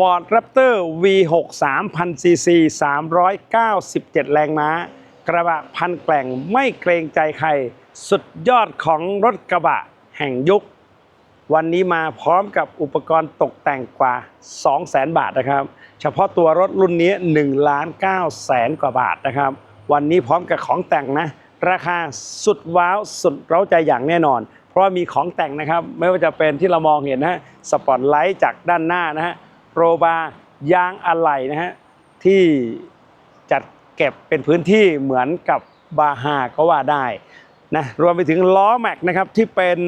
Ford Raptor V6 3000cc 397 แรงม้า กระบะพันแกล่งไม่เกรงใจใคร สุดยอดของรถกระบะแห่งยุค วันนี้มาพร้อมกับอุปกรณ์ตกแต่งกว่า 200,000 บาทนะครับ เฉพาะตัวรถรุ่นนี้1ล้าน9แสนกว่าบาทนะครับ วันนี้พร้อมกับของแต่งนะ ราคาสุดว้าวสุดเร้าใจอย่างแน่นอน เพราะว่ามีของแต่งนะครับ ไม่ว่าจะเป็นที่เรามองเห็นนะฮะสปอตไลท์จากด้านหน้านะฮะ โรบาร์ยางอะไหล่นะฮะที่จัดเก็บเป็นพื้นที่เหมือนกับบาฮาก็ว่าได้นะรวมไปถึงล้อแม็กนะครับที่เป็น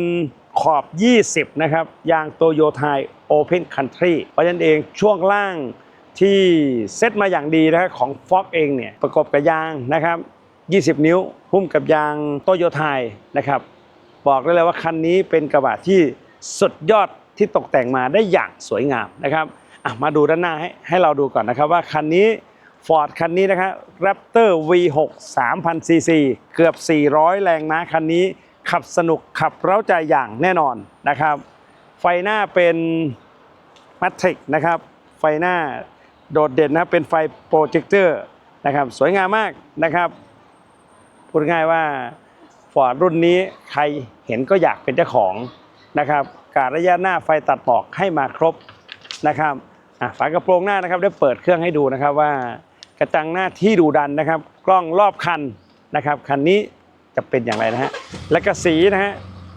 ขอบ 20 นะครับ ยางโตโยไทยโอเพนคันทรีเพราะฉะนั้นเองช่วงล่างที่เซตมาอย่างดีนะของ Fox เองเนี่ยประกบกับยางนะครับ 20 นิ้วหุ้มกับยางโตโยไทยนะครับบอกได้เลยว่าคันนี้เป็นกระบะที่สุดยอดที่ตกแต่งมาได้อย่างสวยงามนะครับ อะมาดูด้านหน้าให้ให้เราดูก่อนนะครับว่าคันนี้ Ford คันนี้นะครับ Raptor V6 3000cc เกือบ 400 แรงม้าคันนี้ขับสนุกขับเร้าใจอย่างแน่นอนนะครับ ไฟหน้าเป็น Matrix นะครับ ไฟหน้าโดดเด่นนะเป็นไฟโปรเจคเตอร์นะครับสวยงามมากนะครับพูดง่ายว่า Ford รุ่นนี้ใครเห็นก็อยากเป็นเจ้าของนะครับ การระยะหน้าไฟตัดหมอกให้มาครบ นะครับอะฝากระโปรงหน้านะครับได้เปิดเครื่องให้ดูนะครับว่ากระจังหน้าที่ดูดันนะครับ กล้องรอบคันนะครับคันนี้จะเป็นอย่างไรนะฮะและก็สีนะฮะ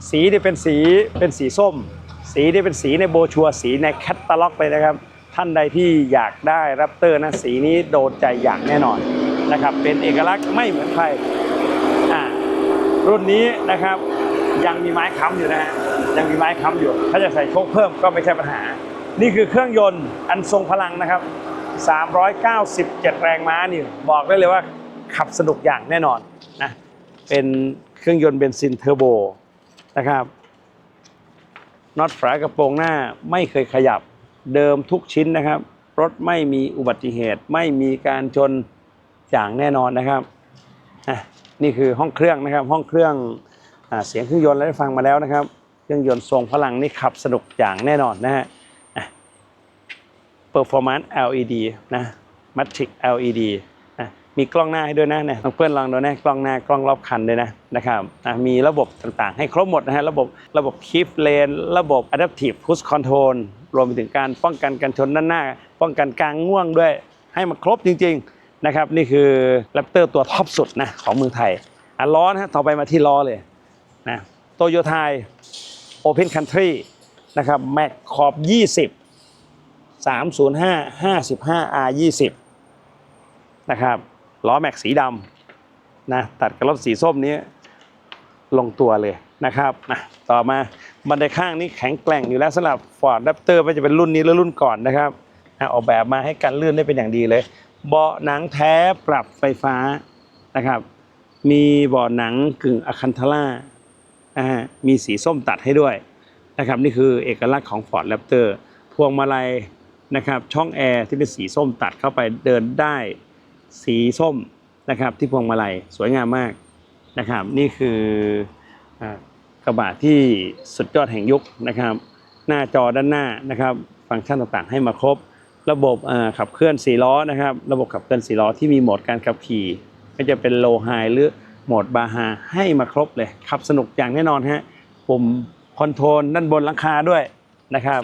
สีนี่เป็นสีเป็นสีส้ม สีนี่เป็นสีในโบชัวสีในแคตตาล็อกเลยนะครับ ท่านใดที่อยากได้แรปเตอร์นะสีนี้โดนใจอย่างแน่นอนนะครับเป็นเอกลักษณ์ไม่เหมือนใครอ่ารุ่นนี้นะครับยังมีไม้ค้ำอยู่นะฮะยังมีไม้ค้ำอยู่ ถ้าจะใส่โชคเพิ่มก็ไม่ใช่ปัญหา นี่คือเครื่องยนต์อันทรงพลังนะครับ 397 แรงม้านี่บอกได้เลยว่าขับสนุกอย่างแน่นอนนะเป็นเครื่องยนต์เบนซินเทอร์โบนะครับน็อตฝากระโปรงหน้าไม่เคยขยับเดิมทุกชิ้นนะครับ รถไม่มีอุบัติเหตุไม่มีการชนอย่างแน่นอนนะครับนี่คือห้องเครื่องนะครับ ห้องเครื่องอเสียงเครื่องยนต์เราได้ฟังมาแล้วนะครับ เครื่องยนต์ทรงพลังนี่ขับสนุกอย่างแน่นอนนะฮะ performance LED นะ matrix LED นะมีกล้องหน้าให้ด้วยนะเนี่ยเพื่อนลองดูนะกล้องหน้ากล้องรอบคันด้วยนะนะครับอะมีระบบต่างๆ ให้ครบหมดนะฮะระบบระบบ keep lane ระบบ adaptive cruise control รวมไปถึงการป้องกันการชนด้านหน้า ป้องกันกลางง่วงด้วยให้มันครบจริง ๆนะครับ นี่คือแรปเตอร์ตัวท็อปสุดนะของเมืองไทยอะล้อนะต่อไปมาที่ล้อเลยนะโตโยไทย Open Country นะครับแม็กขอบ 20 305 55 R 20นะครับล้อแม็กสีดำนะตัดกับรถสีส้มนี้ลงตัวเลยนะครับนะต่อมาบันไดข้างนี้แข็งแกร่งอยู่แล้วสำหรับ Ford Raptor ไม่ว่าจะเป็นรุ่นนี้หรือรุ่นก่อนนะครับนะออกแบบมาให้กันลื่นได้เป็นอย่างดีเลย เบาะหนังแท้ปรับไฟฟ้านะครับ มีเบาะหนังกึ่งอะคันทล่านะฮะมีสีส้มตัดให้ด้วยนะครับนี่คือเอกลักษณ์ของ Ford Raptor พวงมาลัย นะครับช่องแอร์ที่เป็นสีส้มตัดเข้าไปเดินได้สีส้มนะครับที่พวงมาลัยสวยงามมากนะครับนี่คือกระบะที่สุดยอดแห่งยุคนะครับหน้าจอด้านหน้านะครับฟังก์ชันต่างๆ ให้มาครบ ระบบขับเคลื่อน4ล้อนะครับระบบขับเคลื่อน4ล้อที่มีโหมดการขับขี่ก็จะเป็นโลไฮหรือโหมดบาฮาให้มาครบเลยขับสนุกอย่างแน่นอนฮะปุ่มคอนโทรลด้านบนหลังคาด้วยนะครับ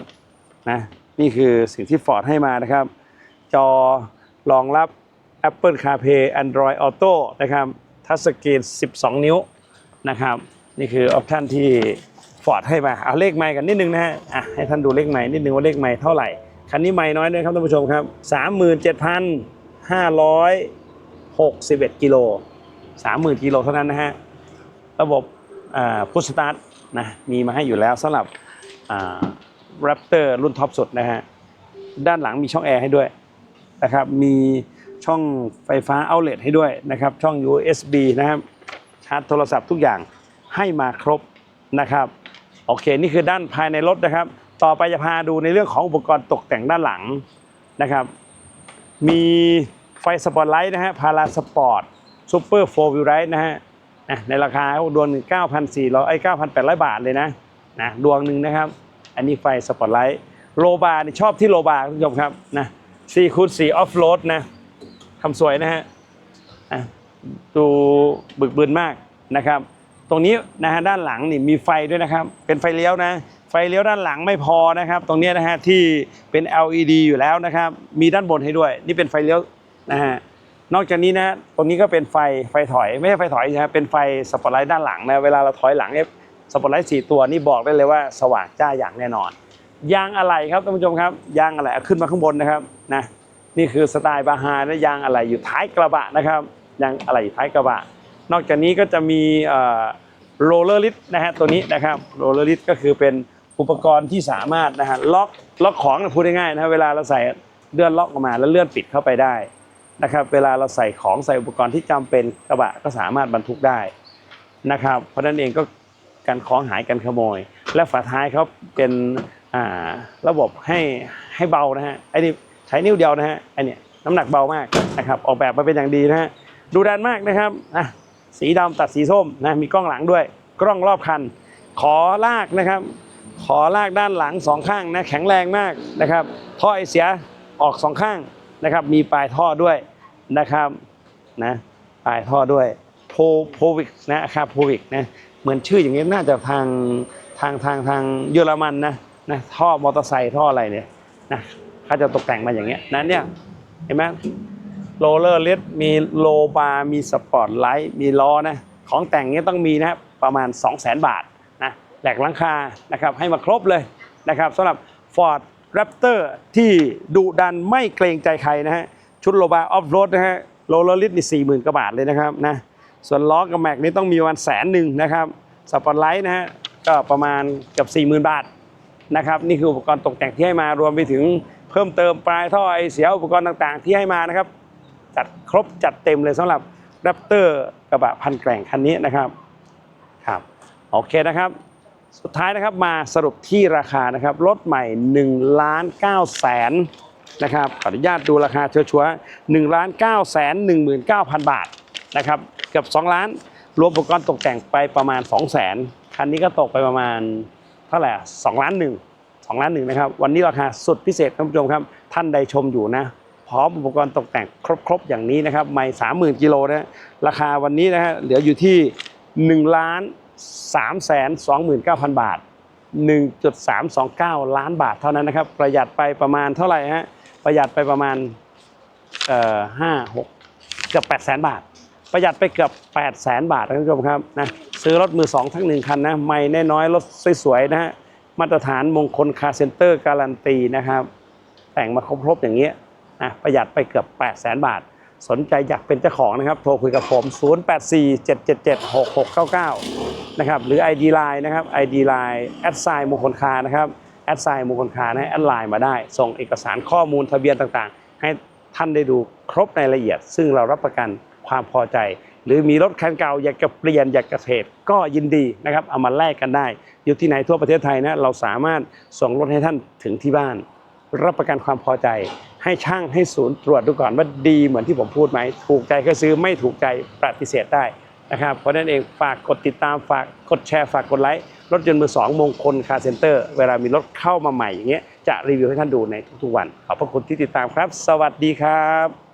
นะ นี่คือสิ่งที่ Ford ให้มานะครับ จอรองรับ Apple CarPlay Android Auto นะครับทัชสกรีน 12 นิ้วนะครับ นี่คือออปชันที่ Ford ให้มา เอาเลขไมค์กันนิดนึงนะฮะอะให้ท่านดูเลขไมค์นิดนึงว่าเลขไมค์เท่าไหร่ คันนี้ไมค์น้อยด้วยครับท่านผู้ชมครับ 37,561 กิโล 30,000 กิโลเท่านั้นนะฮะ ระบบพุชสตาร์ทนะมีมาให้อยู่แล้วสำหรับ แรปเตอร์รุ่นท็อปสุดนะฮะ ด้านหลังมีช่องแอร์ให้ด้วยนะครับ มีช่องไฟฟ้าเอาเล t ให้ด้วยนะครับ ช่อง USB นะครับชาร์จโทรศัพท์ทุกอย่างให้มาครบนะครับ โอเค นี่คือด้านภายในรถนะครับ ต่อไปจะพาดูในเรื่องของอุปกรณ์ตกแต่งด้านหลังนะครับ มีไฟสปอตไลท์นะฮะพาราสปอร์ตซูเปอร์โฟร์วิวไรท์นะฮะในราคาดวงหนึ่ง9,400ไอ้9,800บาทเลยนะนะดวงหนึ่งนะครับ อันนี้ไฟสปอตไลท์โลบาร์นี่ชอบที่โลบาร์คุณผู้ชมครับนะสี่คูณสี่ออฟโรดนะทำสวยนะฮะดูบึกบึนมากนะครับ ตรงนี้นะฮะด้านหลังนี่มีไฟด้วยนะครับ เป็นไฟเลี้ยวนะไฟเลี้ยวด้านหลังไม่พอนะครับ ตรงนี้นะฮะที่เป็น LED อยู่แล้วนะครับ มีด้านบนให้ด้วย นี่เป็นไฟเลี้ยวนะฮะนอกจากนี้นะตรงนี้ก็เป็นไฟไฟถอย ไม่ใช่ไฟถอยนะครับเป็นไฟสปอตไลท์ด้านหลังนะเวลาเราถอยหลังเนี่ย สปอตไลท์สี่ตัวนี่บอกได้เลยว่าสว่างจ้าอย่างแน่นอน ยางอะไหล่ครับท่านผู้ชมครับ ยางอะไหล่เอาขึ้นมาข้างบนนะครับนะนี่คือสไตล์บาฮาและยางอะไหล่อยู่ท้ายกระบะนะครับยางอะไหล่อยู่ท้ายกระบะ นอกจากนี้ก็จะมีโรลเลอร์ลิสนะฮะตัวนี้นะครับโรลเลอร์ลิสก็คือเป็นอุปกรณ์ที่สามารถนะฮะล็อกล็อกของนะพูดง่ายๆนะฮะเวลาเราใส่เลื่อนล็อกออกมาแล้วเลื่อนปิดเข้าไปได้นะครับเวลาเราใส่ของใส่อุปกรณ์ที่จำเป็นกระบะก็สามารถบรรทุกได้นะครับเพราะฉะนั้นเองก็ การของหายกันขโมย และฝาท้ายเขาเป็นระบบให้ให้เบานะฮะไอ้นี่ใช้นิ้วเดียวนะฮะไอ้นี่น้ำหนักเบามากนะครับออกแบบมาเป็นอย่างดีนะฮะดูดันมากนะครับอะสีดำตัดสีส้มนะมีกล้องหลังด้วย กล้องรอบคัน ขอลากนะครับ ขอลากด้านหลังสองข้างนะแข็งแรงมากนะครับท่อไอเสียออกสองข้างนะครับมีปลายท่อด้วยนะครับนะปลายท่อด้วยโพโพวิกนะอาคาโพวิกนะ เหมือนชื่ออย่างนี้น่าจะทางทางทางทางเยอรมันนะนะท่อมอเตอร์ไซค์ท่ออะไรเนี่ยนะเขาจะตกแต่งมาอย่างเงี้ยนั้นเนี่ยเห็นไหมโรลเลอร์เลสมีโลบาร์มีสปอร์ตไลท์มีล้อนะของแต่งเนี้ยต้องมีนะประมาณ 2 0 0 0 0 0 บาทนะแหลกลังคานะครับให้มาครบเลยนะครับสำหรับ Ford Raptor ที่ดุดันไม่เกรงใจใครนะฮะชุดโลบาร์ออฟโรดนะฮะโรลเลอร์ลิสนี่สี่หมื่นกว่าบาทเลยนะครับนะ ส่วนล้อกับแม็กนี่ต้องมีประมาณแสนหนึ่งนะครับสปอร์ตไลท์นะฮะก็ประมาณเกือบ40,000 บาทนะครับนี่คืออุปกรณ์ตกแต่งที่ให้มารวมไปถึงเพิ่มเติมปลายท่อไอเสียอุปกรณ์ต่างๆ ที่ให้มานะครับ จัดครบจัดเต็มเลยสำหรับ r a p t o r กระบะพันแกร่งคันนี้นะครับครับโอเคนะครับสุดท้ายนะครับมาสรุปที่ราคานะครับรถใหม่1ล้าน9แสนนะครับขออนุญาตดูราคาชัวร์ๆ1ล้าน9แสน19,000 บาทนะครับ กือบ2ล้าน รวมอุปกรณ์ตกแต่งไปประมาณ2แสนคันนี้ก็ตกไปประมาณเท่าไหร่อะ2ล้านหนึ่ง2ล้านหนึ่งนะครับ วันนี้ราคาสุดพิเศษท่านผู้ชมครับ ท่านใดชมอยู่นะ พร้อมอุปกรณ์ตกแต่งครบๆอย่างนี้นะครับ ไม่สามหมื่นกิโลนะราคาวันนี้นะฮะเหลืออยู่ที่1ล้าน3แสน29,000บาท 1.329 ล้านบาทเท่านั้นนะครับ ประหยัดไปประมาณเท่าไหร่ฮะประหยัดไปประมาณเอ่อห้าหกเกือบ8 0 0 0 0 0บาท ประหยัดไปเกือบ 8 0 0 0 0 0บาทนะคุณผู้ชมครับนะซื้อรถมือสองทั้งหนึ่งคันนะไม่แน่น้อยรถสวยๆนะฮะมาตรฐานมงคลคาร์เซ็นเตอร์การันตีนะครับ แต่งมาครบๆอย่างเงี้ยนะประหยัดไปเกือบ 8 0 0 0 0 0บาท สนใจอยากเป็นเจ้าของนะครับ โทรคุยกับผม 0847776699 นะครับ หรือ ID Line นะครับ ID Line แอดไซน์มงคลคาร์นะครับแอดไซน์มงคลคาร์นะแอดไลน์มาได้ ส่งเอกสารข้อมูลทะเบียนต่างๆ ให้ท่านได้ดูครบในรายละเอียด ซึ่งเรารับประกัน ความพอใจ หรือมีรถคันเก่าอยากจะเปลี่ยนอยากจะเทรดก็ยินดีนะครับเอามาแลกกันได้ อยู่ที่ไหนทั่วประเทศไทยนะเราสามารถส่งรถให้ท่านถึงที่บ้าน รับประกันความพอใจ ให้ช่างให้ศูนย์ตรวจดูก่อนว่าดีเหมือนที่ผมพูดไหมถูกใจก็ซื้อไม่ถูกใจปฏิเสธได้นะครับเพราะฉะนั้นเองฝากกดติดตามฝากกดแชร์ฝากกดไลค์รถยนต์มือสองมงคลคาร์เซ็นเตอร์เวลามีรถเข้ามาใหม่อย่างเงี้ยจะรีวิวให้ท่านดูในทุกๆวัน ขอบพระคุณที่ติดตามครับ สวัสดีครับ